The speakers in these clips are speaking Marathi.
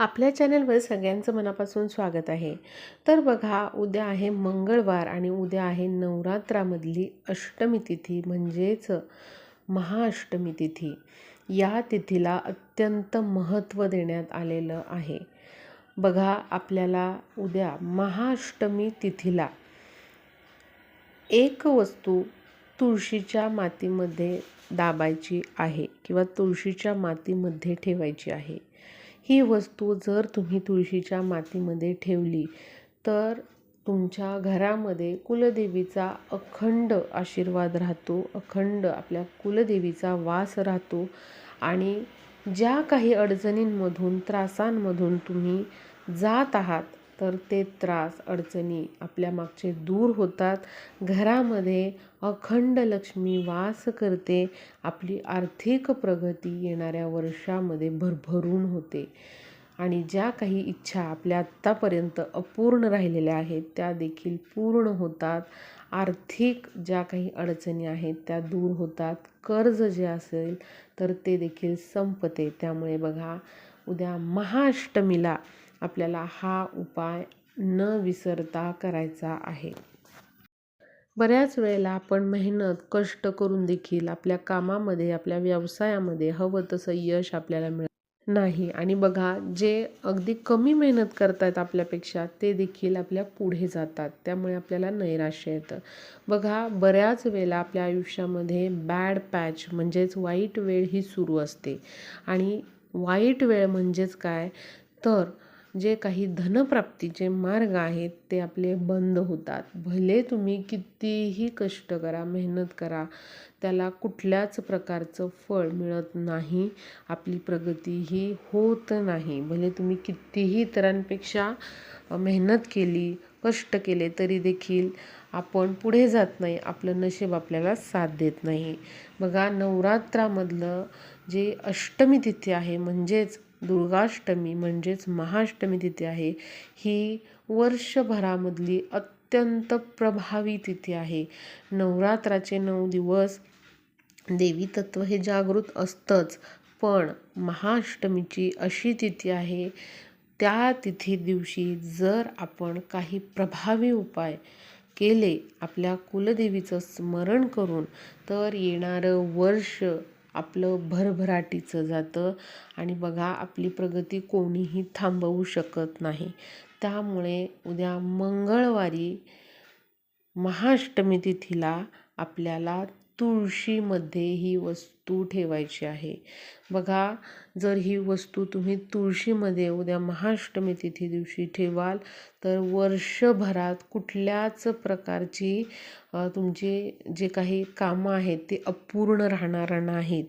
आपल्या चॅनलवर सगळ्यांचं मनापासून स्वागत आहे. तर बघा उद्या आहे मंगळवार आणि उद्या आहे नवरात्रामधली अष्टमी तिथी म्हणजेच महाअष्टमी तिथी. या तिथीला अत्यंत महत्त्व देण्यात आलेलं आहे. बघा आपल्याला उद्या महाअष्टमी तिथीला एक वस्तू तुळशीच्या मातीमध्ये दाबायची आहे किंवा तुळशीच्या मातीमध्ये ठेवायची आहे. ही वस्तू जर तुम्ही तुळशीच्या मातीमध्ये ठेवली तर तुमच्या घरामध्ये कुलदेवीचा अखंड आशीर्वाद राहतो अखंड आपल्या कुलदेवीचा वास राहतो आणि ज्या काही अडचणींमधून त्रासांमधून तुम्ही जात आहात तर ते त्रास अडचणी आपल्या मागचे दूर होतात. घरामध्ये अखंड लक्ष्मी वास करते. आपली आर्थिक प्रगती येणाऱ्या वर्षामध्ये भरभरून होते. आणि ज्या काही इच्छा आपल्या आत्तापर्यंत अपूर्ण राहिलेल्या आहेत त्या देखील पूर्ण होतात. आर्थिक ज्या काही अडचणी आहेत त्या दूर होतात. कर्ज जे असेल तर ते देखील संपते. त्यामुळे बघा उद्या महाअष्टमीला आपल्याला हा उपाय न विसरता करायचा आहे. बऱ्याच वेळेला आपण मेहनत कष्ट करून देखील आपल्या कामामध्ये आपल्या व्यवसायामध्ये हवं तसं यश आपल्याला मिळत नाही. आणि बघा जे अगदी कमी मेहनत करतायत आपल्यापेक्षा ते देखील आपल्या पुढे जातात. त्यामुळे आपल्याला नैराश्य येतं. बघा बऱ्याच वेळेला आपल्या आयुष्यामध्ये बॅड पॅच म्हणजेच वाईट वेळ ही सुरू असते. आणि वाईट वेळ म्हणजेच काय? तर जे काही धनप्राप्तीचे मार्ग आहेत ते आपले बंद होतात. भले तुम्ही कितीही कष्ट करा मेहनत करा त्याला कुठल्याच प्रकारचं फळ मिळत नाही. आपली प्रगती ही होत नाही. भले तुम्ही कितीही इतरांपेक्षा मेहनत केली कष्ट केले तरी देखील आपण पुढे जात नाही. आपलं नशीब आपल्याला साथ देत नाही. बघा नवरात्रामधलं जे अष्टमी तिथी आहे म्हणजेच दुर्गाष्टमी म्हणजेच महाष्टमी तिथी आहे. ही वर्षभरामधली अत्यंत प्रभावी तिथी आहे. नवरात्राचे नऊ दिवस देवी तत्व हे जागृत असतंच पण महाअष्टमीची अशी तिथी आहे त्या तिथी दिवशी जर आपण काही प्रभावी उपाय केले आपल्या कुलदेवीचं स्मरण करून तर येणारं वर्ष आपलं भरभराटीचं जातं आणि बघा आपली प्रगती कोणीही थांबवू शकत नाही. त्यामुळे उद्या मंगळवारी महाअष्टमी तिथीला आपल्याला तुळशीमध्ये ही वस्तू ठेवायची आहे. बघा जर ही वस्तू तुम्ही तुळशीमध्ये उद्या महाअष्टमी तिथी दिवशी ठेवाल तर वर्षभरात कुठल्याच प्रकारची तुमची जे काही कामं आहेत ते अपूर्ण राहणार नाहीत.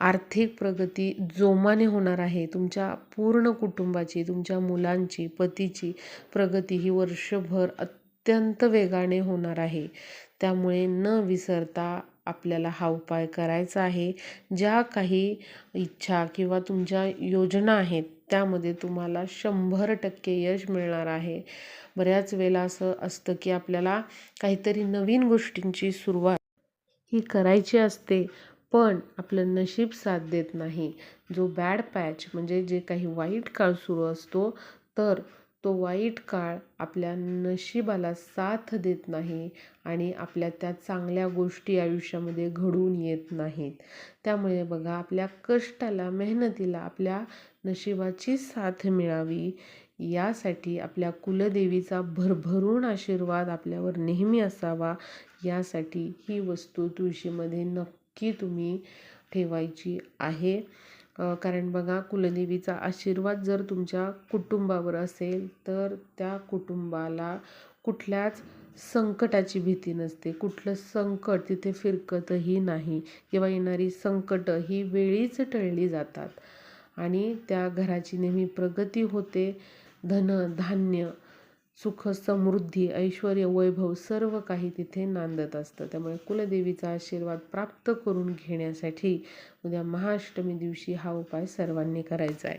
आर्थिक प्रगती जोमाने होणार आहे. तुमच्या पूर्ण कुटुंबाची तुमच्या मुलांची पतीची प्रगती ही वर्षभर अत्यंत वेगाने होणार आहे. त्यामुळे न विसरता आपल्याला हा उपाय करायचा आहे. ज्या काही इच्छा किंवा तुमच्या योजना आहेत त्यामध्ये तुम्हाला शंभर टक्के यश मिळणार आहे. बऱ्याच वेळेला असं असतं की आपल्याला काहीतरी नवीन गोष्टींची सुरुवात ही करायची असते पण आपलं नशीब साथ देत नाही. जो बॅड पॅच म्हणजे जे काही वाईट काळ सुरू असतो तर तो वाईट काळ आपल्या नशिबाला साथ देत नाही आणि आपल्या त्या चांगल्या गोष्टी आयुष्यामध्ये घडून येत नाहीत. त्यामुळे बघा आपल्या कष्टाला मेहनतीला आपल्या नशिबाची साथ मिळावी यासाठी आपल्या कुलदेवीचा भरभरून आशीर्वाद आपल्यावर नेहमी असावा यासाठी ही वस्तू तुळशीमध्ये नक्की तुम्ही ठेवायची आहे. कारण बघा कुलदेवीचा आशीर्वाद जर तुमच्या कुटुंबावर असेल तर त्या कुटुंबाला कुठल्याच संकटाची भीती नसते. कुठलं संकट तिथे फिरकतही नाही किंवा येणारी संकटं ही वेळीच टळली जातात. आणि त्या घराची नेहमी प्रगती होते. धन धान्य सुख समृद्धी ऐश्वर वैभव सर्व काही तिथे नांदत असतं. त्यामुळे कुलदेवीचा आशीर्वाद प्राप्त करून घेण्यासाठी उद्या महाअष्टमी दिवशी हा उपाय सर्वांनी करायचा आहे.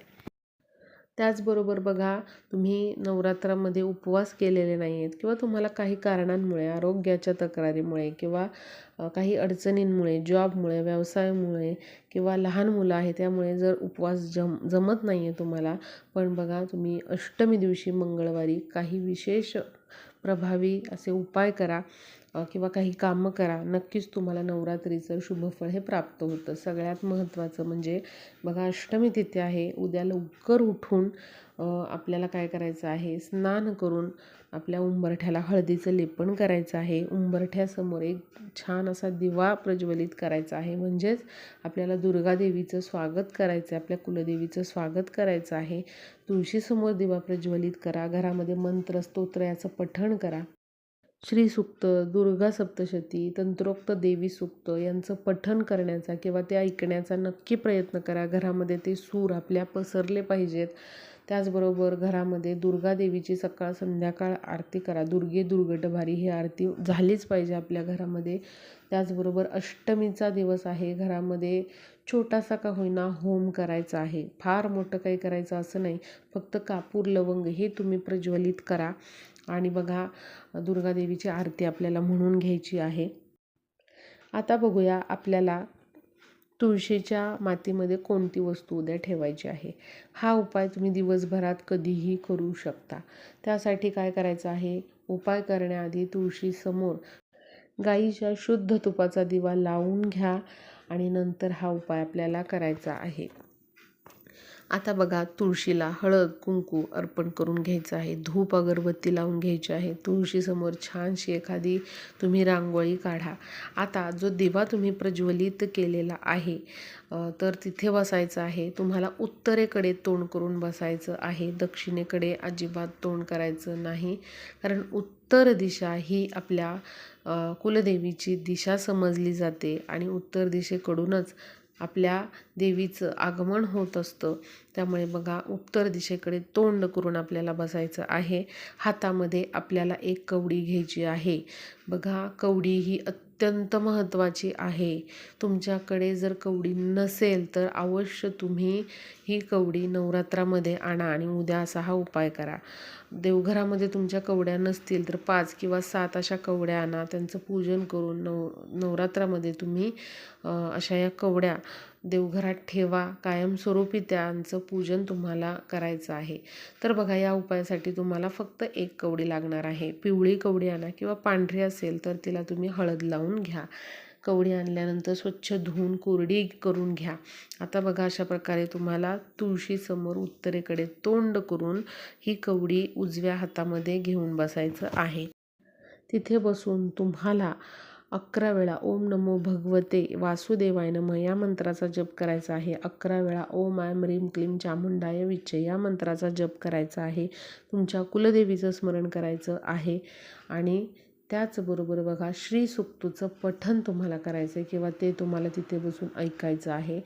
त्याचबरोबर बघा तुम्ही नवरात्रामध्ये उपवास केलेले नाही आहेत किंवा तुम्हाला काही कारणांमुळे आरोग्याच्या तक्रारीमुळे किंवा काही अडचणींमुळे जॉबमुळे व्यवसायामुळे किंवा लहान मुलं आहे त्यामुळे जर उपवास जम जमत नाही आहे तुम्हाला पण बघा तुम्ही अष्टमी दिवशी मंगळवारी काही विशेष प्रभावी असे उपाय करा किंवा काही कामं करा नक्कीच तुम्हाला नवरात्रीचं शुभफळ हे प्राप्त होतं. सगळ्यात महत्त्वाचं म्हणजे बघा अष्टमी तिथे आहे. उद्या लवकर उठून आपल्याला काय करायचं आहे? स्नान करून आपल्या उंबरठ्याला हळदीचं लेपन करायचं आहे. उंबरठ्यासमोर एक छान असा दिवा प्रज्वलित करायचा आहे. म्हणजेच आपल्याला दुर्गादेवीचं स्वागत करायचं आहे. आपल्या कुलदेवीचं स्वागत करायचं आहे. तुळशीसमोर दिवा प्रज्वलित करा. घरामध्ये मंत्र स्तोत्र याचं पठण करा. श्रीसूक्त दुर्गा सप्तशती तंत्रोक्त देवी सुक्त यांचं पठण करण्याचा किंवा ते ऐकण्याचा नक्की प्रयत्न करा. घरामध्ये ते सूर आपल्या पसरले पाहिजेत. त्याचबरोबर घरामध्ये दुर्गा देवीची सकाळ संध्याकाळ आरती करा. दुर्गे दुर्गटभारी ही आरती झालीच पाहिजे आपल्या घरामध्ये. त्याचबरोबर अष्टमीचा दिवस आहे. घरामध्ये छोटासा का होईना होम करायचा आहे. फार मोठं काही करायचं असं नाही. फक्त कापूर लवंग हे तुम्ही प्रज्वलित करा. आणि बघा दुर्गादेवीची आरती आपल्याला म्हणून घ्यायची आहे. आता बघूया आपल्याला तुळशीच्या मातीमध्ये कोणती वस्तू उद्या ठेवायची आहे. हा उपाय तुम्ही दिवसभरात कधीही करू शकता. त्यासाठी काय करायचं आहे? उपाय करण्याआधी तुळशीसमोर गाईच्या शुद्ध तुपाचा दिवा लावून घ्या आणि नंतर हा उपाय आपल्याला करायचा आहे. आता बघा तुळशीला हळद कुंकू अर्पण करून घ्यायचं आहे. धूप अगरबत्ती लावून घ्यायची आहे. तुळशीसमोर छानशी एखादी तुम्ही रांगोळी काढा. आता जो दिवा तुम्ही प्रज्वलित केलेला आहे तर तिथे बसायचं आहे. तुम्हाला उत्तरेकडे तोंड करून बसायचं आहे. दक्षिणेकडे अजिबात तोंड करायचं नाही. कारण उत्तर दिशा ही आपल्या कुलदेवीची दिशा समजली जाते आणि उत्तर दिशेकडूनच आपल्या देवीचं आगमन होत असतं. त्यामुळे बघा उत्तर दिशेकडे तोंड करून आपल्याला बसायचं आहे. हातामध्ये आपल्याला एक कवडी घ्यायची आहे. बघा कवडी ही अत्यंत महत्त्वाची आहे. तुमच्याकडे जर कवडी नसेल तर अवश्य तुम्ही ही कवडी नवरात्रामध्ये आणा आणि उद्या असा हा उपाय करा. देवघरामध्ये तुमच्या कवड्या नसतील तर पाच किंवा सात अशा कवड्या आणा. त्यांचं पूजन करून नव नवरात्रामध्ये तुम्ही अशा या कवड्या देवघरात ठेवा. कायमस्वरूपी त्यांचं पूजन तुम्हाला करायचं आहे. तर बघा या उपायासाठी तुम्हाला फक्त एक कवडी लागणार आहे. पिवळी कवडी आणा किंवा पांढरी असेल तर तिला तुम्ही हळद लावून घ्या. कवडी आणल्यानंतर स्वच्छ धुवून कोरडी करून घ्या. आता बघा अशा प्रकारे तुम्हाला तुळशीसमोर उत्तरेकडे तोंड करून ही कवडी उजव्या हातामध्ये घेऊन बसायचं आहे. तिथे बसून तुम्हाला अकरा वेळा ओम नमो भगवते वासुदेवाय नम या मंत्राचा जप करायचा आहे. अकरा वेळा ओम आय म्रीम क्लीम चामुंडाय विच्चे या मंत्राचा जप करायचा आहे. तुमच्या कुलदेवीचं स्मरण करायचं आहे. आणि त्याचबरोबर बघा श्री सुक्तूचं पठन तुम्हाला करायचं आहे किंवा ते तुम्हाला तिथे बसून ऐकायचं आहे.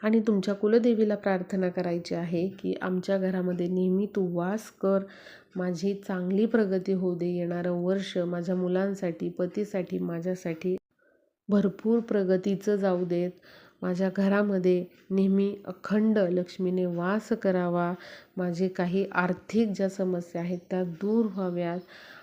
आणि तुमच्या कुलदेवीला प्रार्थना करायची आहे की आमच्या घरामध्ये नेहमी तू वास कर. माझी चांगली प्रगती होऊ दे. येणारं वर्ष माझ्या मुलांसाठी पतीसाठी माझ्यासाठी भरपूर प्रगतीचं जाऊ देत. माझ्या घरामध्ये नेहमी अखंड लक्ष्मीने वास करावा. माझे काही आर्थिक ज्या समस्या आहेत त्या दूर व्हाव्यात.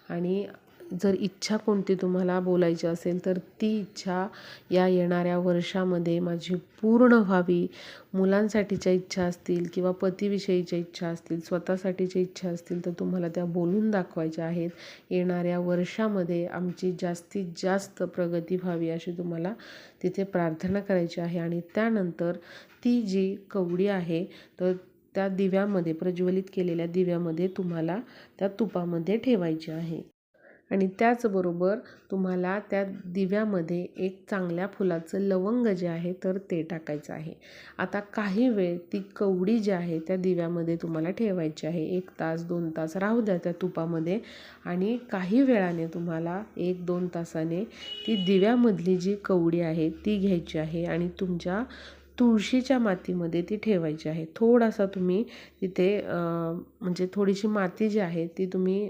आणि जर इच्छा कोणती तुम्हाला बोलायची असेल तर ती इच्छा या येणाऱ्या वर्षामध्ये माझी पूर्ण व्हावी. मुलांसाठीच्या इच्छा असतील किंवा पतीविषयीच्या इच्छा असतील स्वतःसाठीच्या इच्छा असतील तर तुम्हाला त्या बोलून दाखवायच्या आहेत. येणाऱ्या वर्षामध्ये आमची जास्तीत जास्त प्रगती व्हावी अशी तुम्हाला तिथे प्रार्थना करायची आहे. आणि त्यानंतर ती जी कवडी आहे तर त्या दिव्यामध्ये प्रज्वलित केलेल्या दिव्यामध्ये तुम्हाला त्या तुपामध्ये ठेवायची आहे. आणि त्याचबरोबर तुम्हाला त्या दिव्यामध्ये एक चांगल्या फुलाचं लवंग जे आहे तर ते टाकायचं आहे. आता काही वेळ ती कवडी जी आहे त्या दिव्यामध्ये तुम्हाला ठेवायची आहे. एक तास दोन तास राहू द्या त्या तुपामध्ये. आणि काही वेळाने तुम्हाला एक दोन तासाने ती दिव्यामधली जी कवडी आहे ती घ्यायची आहे. आणि तुमच्या तुळशीच्या मातीमध्ये ती ठेवायची आहे. थोडासा तुम्ही तिथे म्हणजे थोडीशी माती जी आहे ती तुम्ही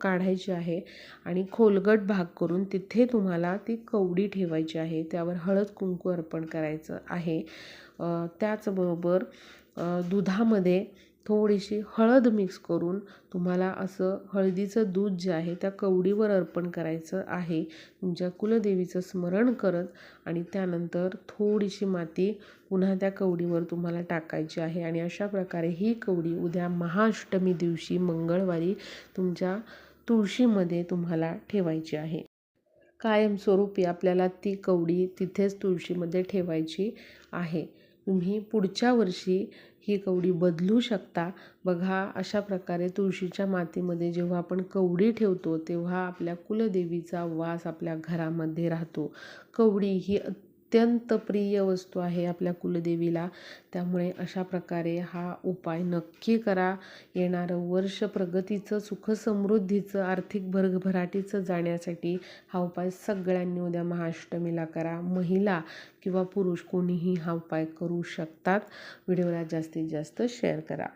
काढायची आहे आणि खोलगट भाग करून तिथे तुम्हाला ती कवडी ठेवायची आहे. त्यावर हळद कुंकू अर्पण करायचं आहे. त्याचबरोबर दुधामध्ये थोडीशी हळद मिक्स करून तुम्हाला असं हळदीचं दूध जे आहे त्या कवडीवर अर्पण करायचं आहे. तुमच्या कुलदेवीचं स्मरण करत आणि त्यानंतर थोडीशी माती पुन्हा त्या कवडीवर तुम्हाला टाकायची आहे. आणि अशा प्रकारे ही कवडी उद्या महाअष्टमी दिवशी मंगळवारी तुमच्या तुळशीमध्ये तुम्हाला ठेवायची आहे. कायमस्वरूपी आपल्याला ती कवडी तिथेच तुळशीमध्ये ठेवायची आहे. तुम्ही पुढच्या वर्षी ही कवडी बदलू शकता. बघा अशा प्रकारे तुळशीच्या मातीमध्ये जेव्हा आपण कवडी ठेवतो तेव्हा आपल्या कुलदेवीचा वास आपल्या घरामध्ये राहतो. कवडी ही अत्यंत प्रिय वस्तू आहे आपल्या कुलदेवीला. त्यामुळे अशा प्रकारे हा उपाय नक्की करा. येणारं वर्ष प्रगतीचं सुखसमृद्धीचं आर्थिक भरभराटीचं जाण्यासाठी हा उपाय सगळ्यांनी उद्या महाअष्टमीला करा. महिला किंवा पुरुष कोणीही हा उपाय करू शकतात. व्हिडिओला जास्तीत जास्त शेअर करा.